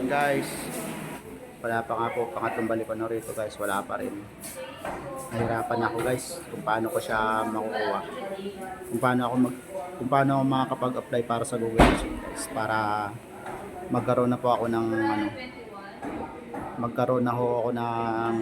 ayun guys. Wala pa nga po pangatlong balik ko na rito guys. Wala pa rin. Nahirapan ako guys kung paano ko siya makukuha. Kung paano ako mag kung paano ako makakapag-apply para sa Google guys. Para magkaroon na po ako ng ano magkaroon na ho ako ng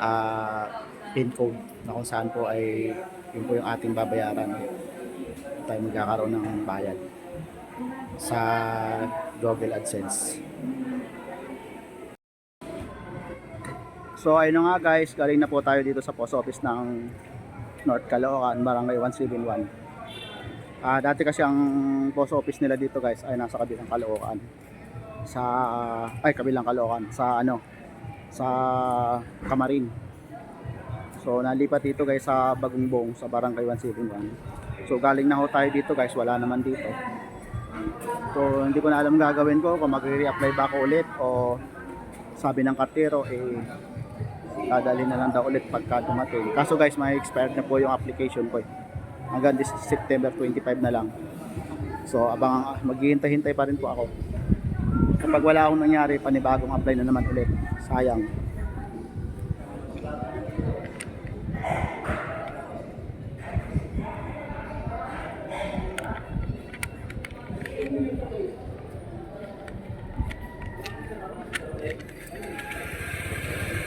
ah pin code na kung saan po ay yun po yung ating babayaran tayo magkakaroon ng bayad sa Google AdSense. So ayun nga guys, galing na po tayo dito sa post office ng North Caloocan, Barangay 171. Ah, dati kasi ang post office nila dito guys ay nasa kabilang Caloocan. Sa ay kabilang Caloocan sa ano sa Kamarin. So nalipat dito guys sa Bagungbong sa Barangay 171. So galing na ho tayo dito guys, wala naman dito. So hindi ko na alam gagawin ko kung magre-reapply ba ako ulit o sabi ng kartero eh dadalhin na lang daw ulit pagka dumating. Kaso guys, may expired na po yung application ko. eh. Hanggang this September 25 na lang. So abang maghihintay-hintay pa rin po ako. Kapag wala akong nangyari, panibagong apply na naman ulit. Sayang.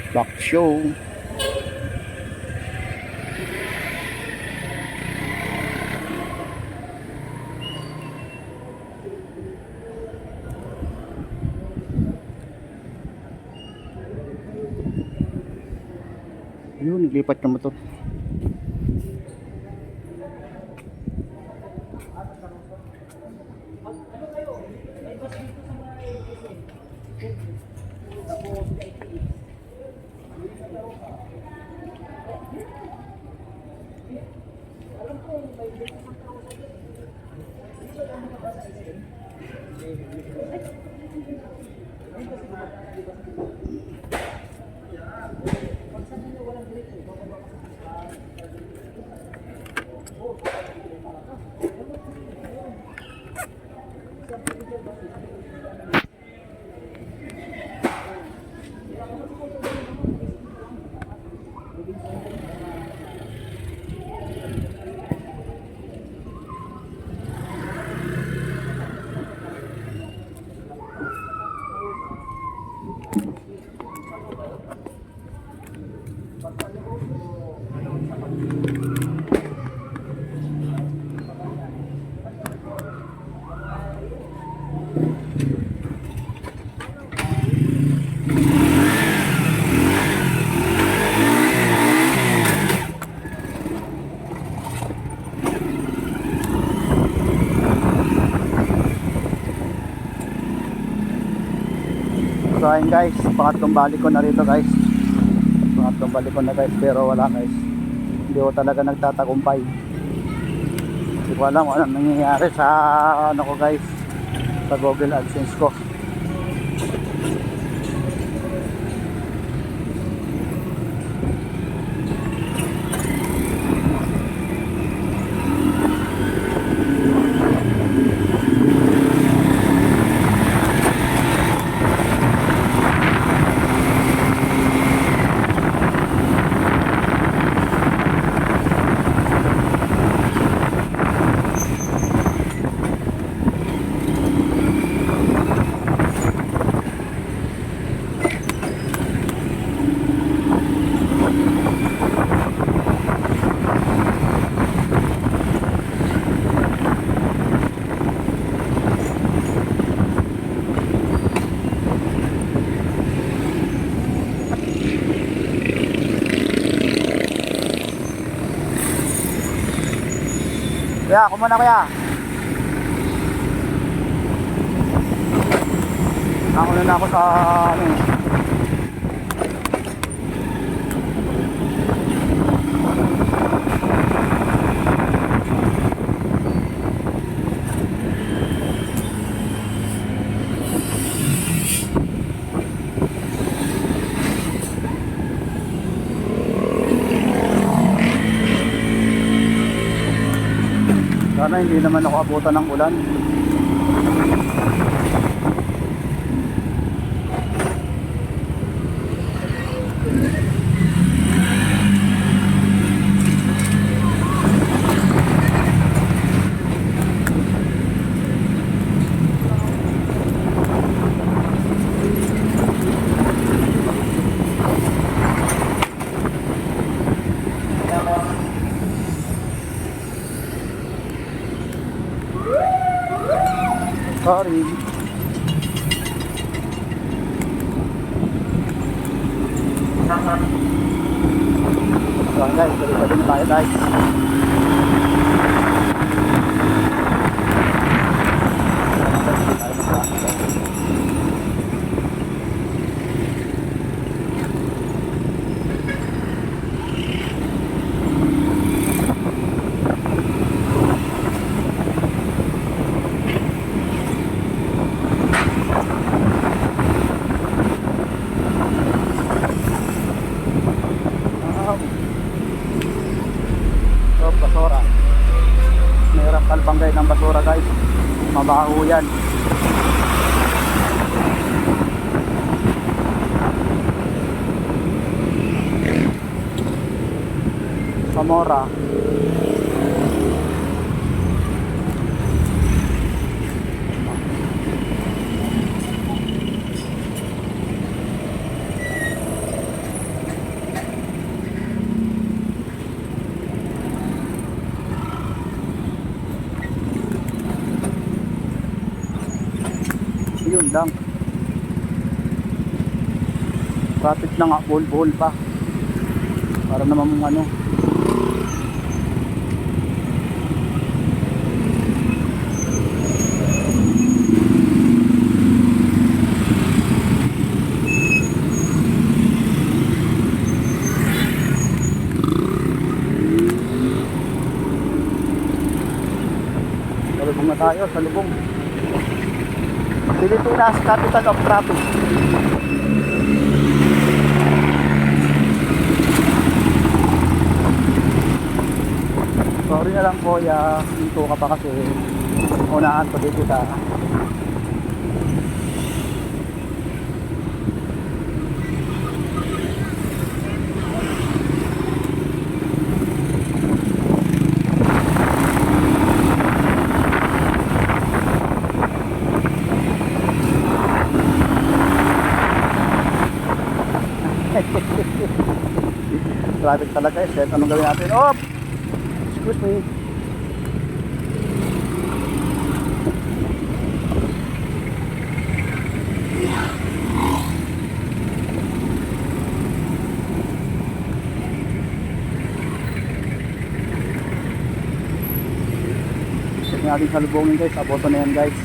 Back show. Yun, naglipat na motor. So ayun guys, pangatlong balik ko na rito guys. Pangatlong balik ko na guys, pero wala guys. Hindi ko talaga nagtatagumpay. Hindi ko alam kung nangyayari sa ano ko guys, sa Google AdSense ko. Kuya, ako muna kuya. Ako na ako sa ano hindi naman ako abutan ng ulan. Sorry. Mabaho yan. Samora. Yun lang. Traffic na nga, bull-bull pa. Para naman mong ano. Salubong na tayo, salubong. Pilipinas, capital of traffic. Sorry na lang kuya, dito ka pa kasi unahan ko dito sa traffic talaga eh. Shit, anong gawin natin? Oh! Excuse me. Natin sa lubungin guys. Aboto na yan guys.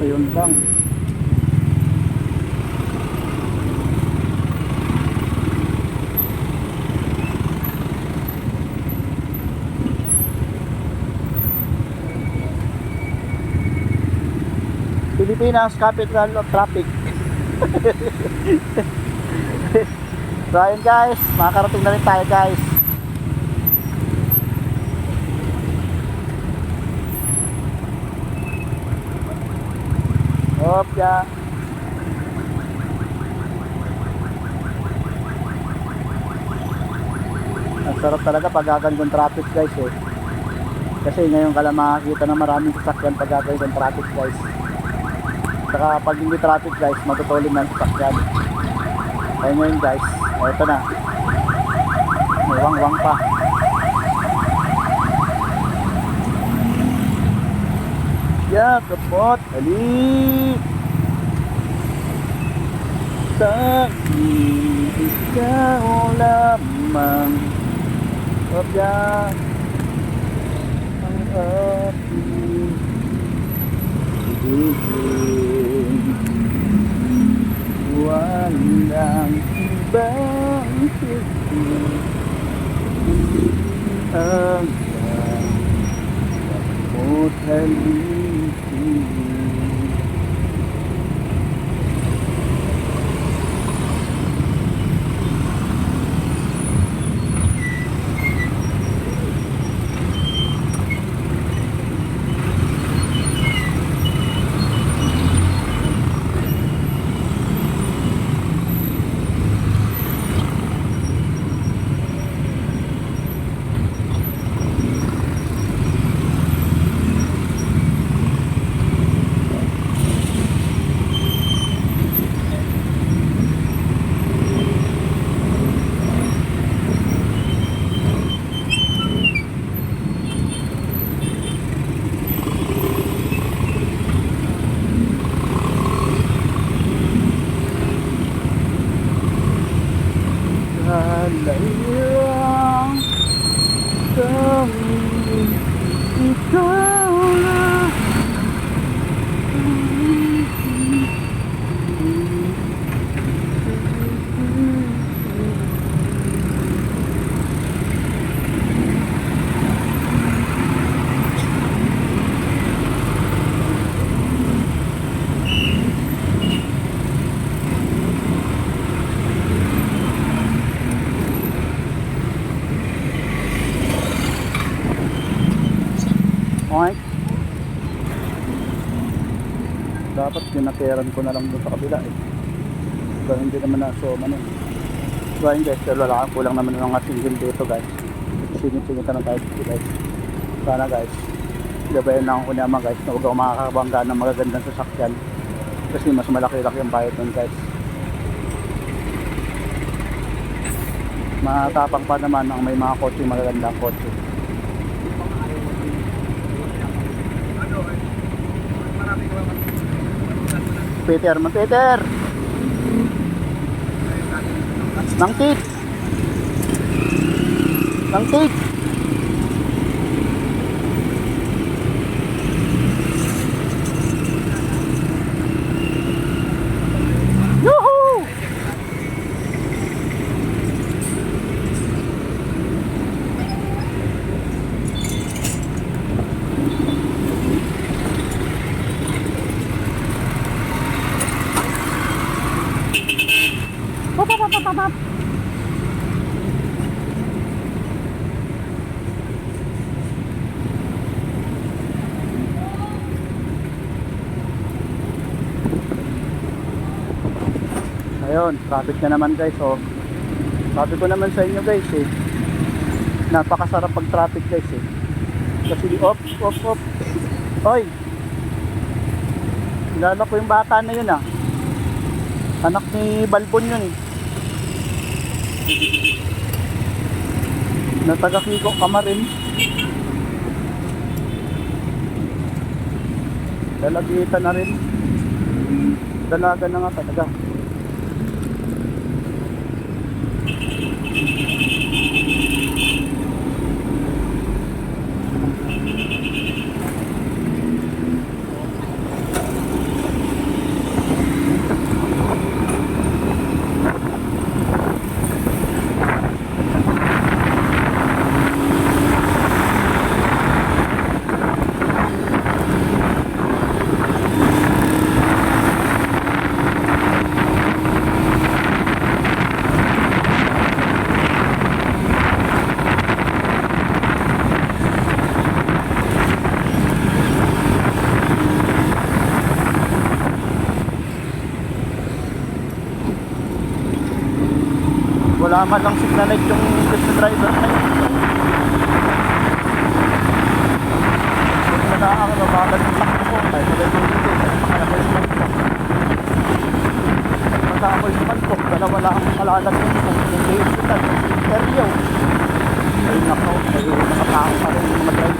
Ayun lang. Pilipinas capital of traffic. so ayun guys, makakarating na rin tayo guys. Hopya. Ang sarap talaga pag gagandang traffic guys eh. Kasi ngayon ka lang makakita na maraming sasakyan pag gagandang traffic guys. Saka pag hindi traffic guys, matutulin ng sasakyan. Kaya ngayon guys, o ito na. May wang-wang pa. Ya, kapot. Ali. Sakit ikaw lamang. Kapya. Ang aking ibigin. Walang ibang higit. Ang halipin lang kami ikaw na Oink. Dapat pinaperan ko na lang doon sa kabila eh. Pero hindi naman na so ano. So ayun guys, pero wala kang kulang naman ng mga single dito guys. Singit-singit na tayo dito guys. Sana guys, gabayan lang ako naman guys na huwag ako makakabangga ng magagandang sasakyan. Kasi mas malaki-laki ang bayad nun guys. Matapang pa naman ang may mga kotse, magagandang kotse. Peter, man Peter. Nang tit. Nang tit. Yuhu! Pop, pop, pop, pop, pop. Ayun, traffic na naman guys. Oh. Sabi ko naman sa inyo guys eh. Napakasarap pag traffic guys eh. Kasi off, off, off. Hoy. Kilala ko yung bata na yun ah. Anak ni Balbon yun eh. Na taga Kiko Kamarin. Dalagita na rin. Dalaga na nga talaga. Wala man lang signal yung tip sa driver na na ang mabagal ng takbo ko. Kahit wala yung hindi. Makalaki yung mantok. Matako yung mantok. Dalawa lang ang makalalag yung mantok. Yung hospital. Stereo. Ay nako. Ay nakatao pa rin yung mga drive.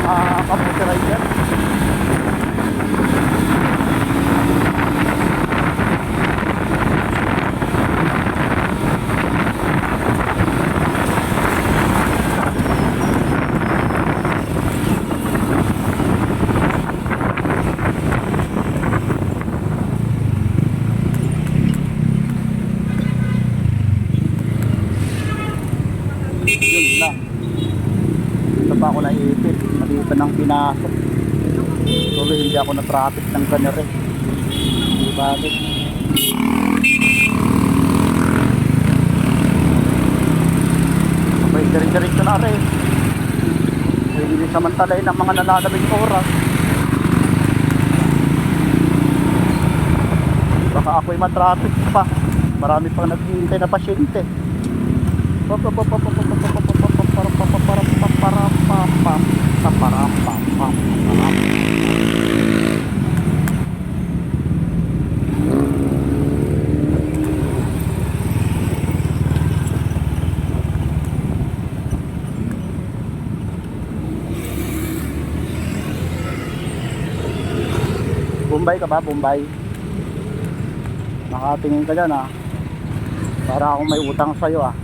Mga kaputi. Yun lang. Dito pa ako naiipit. Dito nang pinasok. Tuloy hindi ako na traffic ng ganere. Hindi bakit. Sabay diretso na rin. Hindi samantalain ang mga nalalabing oras. Baka ako'y matraffic pa. Marami pang naghihintay na pasyente. Bombay ka ba, Bombay? Nakatingin ka dyan ah. Para akong may utang sa'yo ah.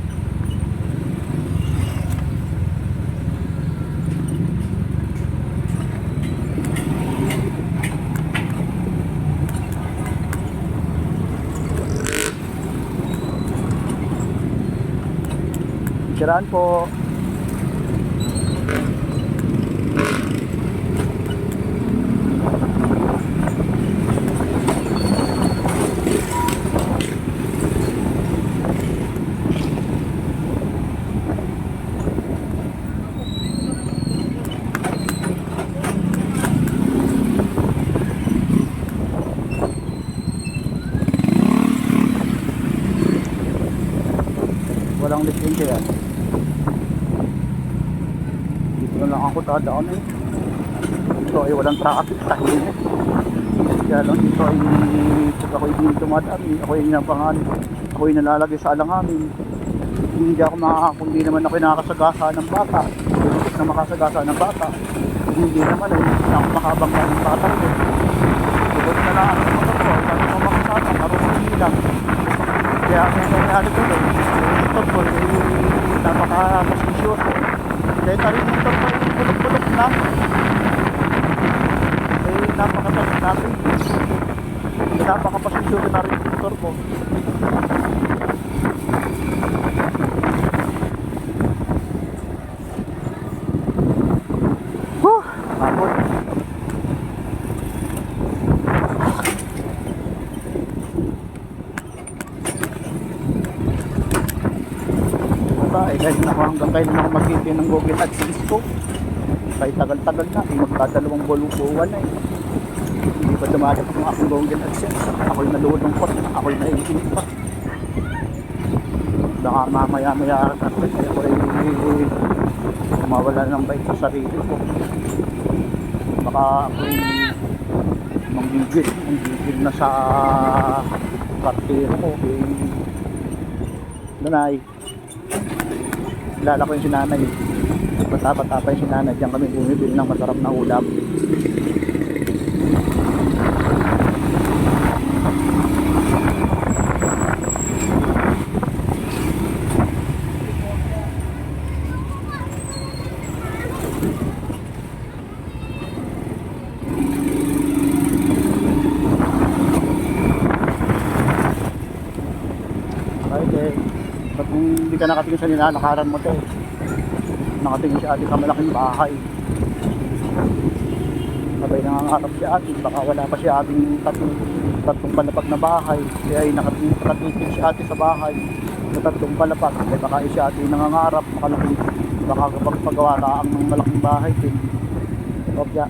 Kiraan po. Ako dadaan eh. Dito ay walang traffic tahimik. Kaya lang dito ay pag ako'y hindi tumadaan, eh, ako'y napangan, ako'y nalalagay sa alanganin. Hindi ako makaka, kundi naman ako nakakasagasa ng bata. Hindi na makasagasa ng bata. Hindi naman eh, hindi ako makabangga ng bata ko. Bukod na lang ako sa ko, sabi ko makasama, marunong lang. Kaya may nangyari ko yung motor ko, eh, napaka-pasisyoso. Kaya tarin yung ko, eh, bulok-bulok na. Napakatalit natin. Eh, napaka-pasisyoso na rin yung ko. Huh! Pagod. Diba, eh, dahil na ako hanggang magkiti ng Google AdSense ko. Kahit tagal-tagal na, eh, magdadalawang buwan na eh. Hindi pa dumadating yung aking Google AdSense. Ako'y nalulungkot, ako'y naiinip pa. Baka mamaya-maya at ako ay mawala ng bait sa sarili ko. Baka ako'y manggigil, manggigil na sa partiro ko. Eh, nanay, kilala ko yung sinanay. Bata-bata pa yung sinanay. Diyan kami bumibili ng masarap na ulam. Ay, eh. Pag kung hindi ka nakatingin sa nilalakaran mo, te. Nakatingin si ate sa malaking bahay. Sabay nangangarap si ate. Baka wala pa si ating tatlong, tatlong palapag na bahay. Kaya ay nakatingin, si ate sa bahay. Sa tatlong palapag. Kaya baka si ate nangangarap. Makalaking, baka kapag pagawa taang ng malaking bahay. Din. Obya.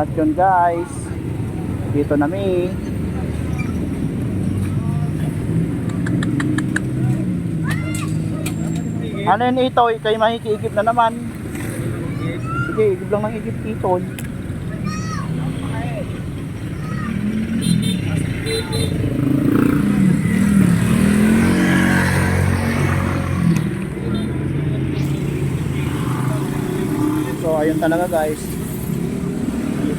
At yun guys, dito na mi. Ano yun ito? Kayo makikiigip na naman. Sige, igip lang ng igip ito. So ayun talaga guys.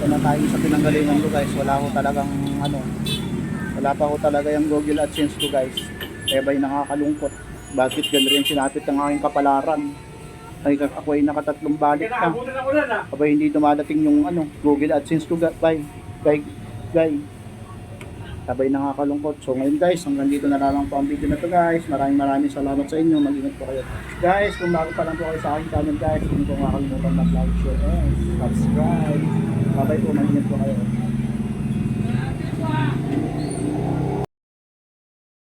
Dito na tayo sa pinanggalingan ko guys. Wala ko talagang ano. Wala pa ko talaga yung Google AdSense ko guys. Kaya ba'y nakakalungkot. Bakit ganun rin sinapit ng aking kapalaran. Ay ako ay nakatatlong balik na. Abay hindi dumadating yung ano, Google AdSense ko guys. Bye. Guy, guy. Sabay nakakalungkot. So ngayon guys, hanggang dito na lang po ang video na to guys. Maraming maraming salamat sa inyo. Mag-ingat po kayo. Guys, kung bago pa lang po kayo sa aking channel guys, hindi po makakalimutan mag-like, share, and subscribe. Bye-bye po. Mag-ingat po kayo.